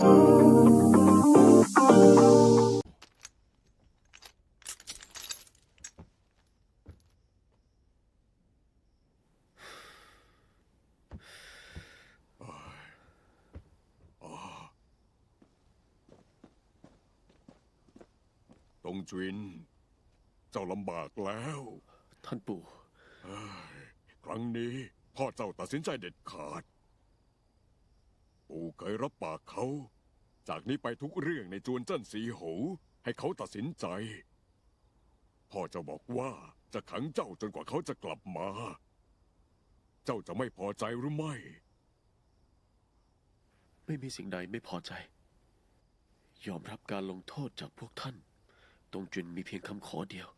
ตงจุนเจ้าลำบากแล้ว ท่านปู่ครั้งนี้พ่อเจ้าตัดสินใจเด็ดขาด ปู่เคยรับปากเขา จากนี้ไปทุกเรื่องในจวนเจิ้นสีหู ให้เขาตัดสินใจ พ่อเจ้าบอกว่าจะขังเจ้าจนกว่าเขาจะกลับมา เจ้าจะไม่พอใจหรือไม่ ไม่มีสิ่งใดไม่พอใจ ยอมรับการลงโทษจากพวกท่าน ตรงจุนมีเพียงคำขอเดียว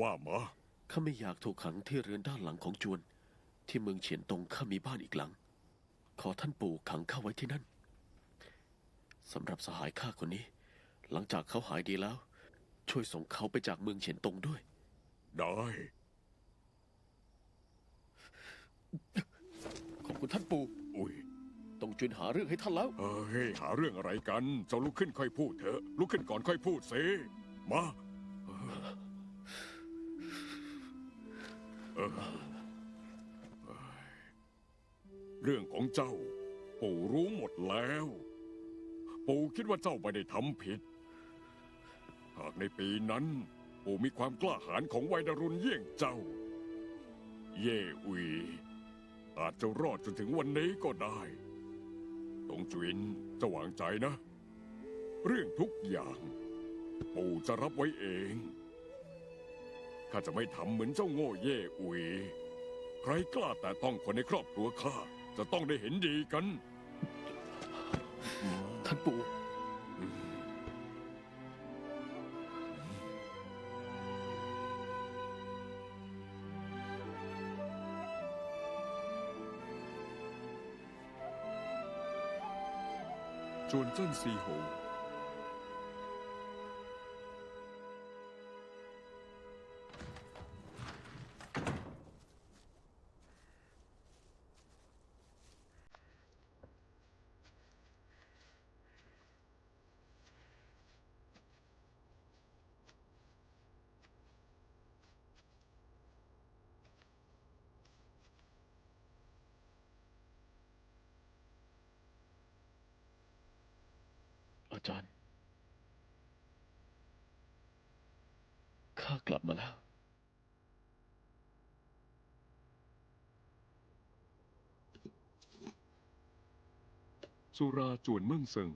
ว่ามาข้าไม่อยากถูกขังที่เรือนด้านหลังของจวน ที่เมืองเฉียนตงข้ามีบ้านอีกหลัง ขอท่านปู่ขังข้าไว้ที่นั่นสำหรับสหายข้าคนนี้ หลังจากเขาหายดีแล้ว ช่วยส่งเขาไปจากเมืองเฉียนตงด้วย ได้ ขอบคุณท่านปู่อุ้ยตรงจุนหาเรื่องให้ท่านแล้ว เฮ้ยหาเรื่องอะไรกันเจ้าลุกขึ้นค่อยพูดเถอะลุกขึ้นก่อนค่อยพูดสิมาเออเอ้ย เรื่องของเจ้า ปู่รู้หมดแล้ว ปู่คิดว่าเจ้าไม่ได้ทำผิด หากในปีนั้น ปู่มีความกล้าหาญของวัยดรุณเยี่ยงเจ้า เย่อุยอาจจะรอดจนถึงวันนี้ก็ได้ตงจุนจะวางใจนะ เรื่องทุกอย่าง ปู่จะรับไว้เอง ข้าจะไม่ทำเหมือนเจ้าโง่เย่อุยใครกล้าแต่ต้องคนในครอบครัวข้า จะต้องได้เห็นดีกัน ท่านปู่จวนเจิ้นซีโห ข้ากลับมาแล้ว สุราจวนเมืองเซิง